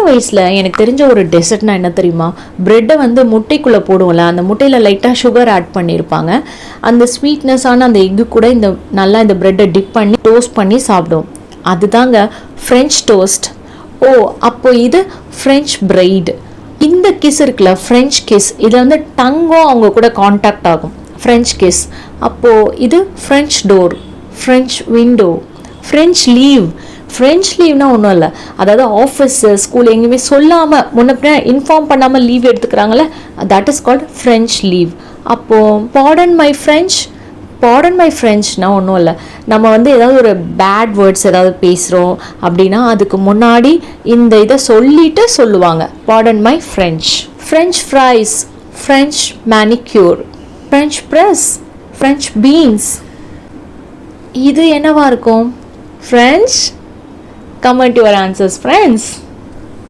சின்ன வயசில் எனக்கு தெரிஞ்ச ஒரு டெசர்ட்னா என்ன தெரியுமா? ப்ரெட்டை வந்து முட்டைக்குள்ளே போடுவோம்ல அந்த முட்டையில் லைட்டாக சுகர் ஆட் பண்ணியிருப்பாங்க. அந்த ஸ்வீட்னஸான அந்த எக்கு கூட இந்த நல்லா இந்த ப்ரெட்டை டிப் பண்ணி டோஸ்ட் பண்ணி சாப்பிடும். அதுதாங்க ஃப்ரெஞ்ச் டோஸ்ட் ஓ அப்போ இது ஃப்ரெஞ்ச் பிரைடு இந்த கிஸ் இருக்குல்ல ஃப்ரெஞ்ச் கிஸ் இது வந்து டங்கும் அவங்க கூட காண்டாக்ட் ஆகும். ஃப்ரெஞ்ச் கிஸ் அப்போது இது French door French window French leave French லீவ்னா ஒன்றும் இல்லை. அதாவது ஆஃபீஸு ஸ்கூல் எங்கேயுமே சொல்லாமல் முன்ன இன்ஃபார்ம் பண்ணாமல் leave எடுத்துக்கிறாங்களே that is called French leave அப்போது pardon my French pardon my ஃப்ரெஞ்ச்னா ஒன்றும் இல்லை. நம்ம வந்து ஏதாவது ஒரு பேட் வேர்ட்ஸ் ஏதாவது பேசுகிறோம் அப்படின்னா அதுக்கு முன்னாடி இந்த இதை சொல்லிட்டு சொல்லுவாங்க. Pardon my French French fries French manicure French press French beans இது என்னவா இருக்கும்? French Comment your answers friends.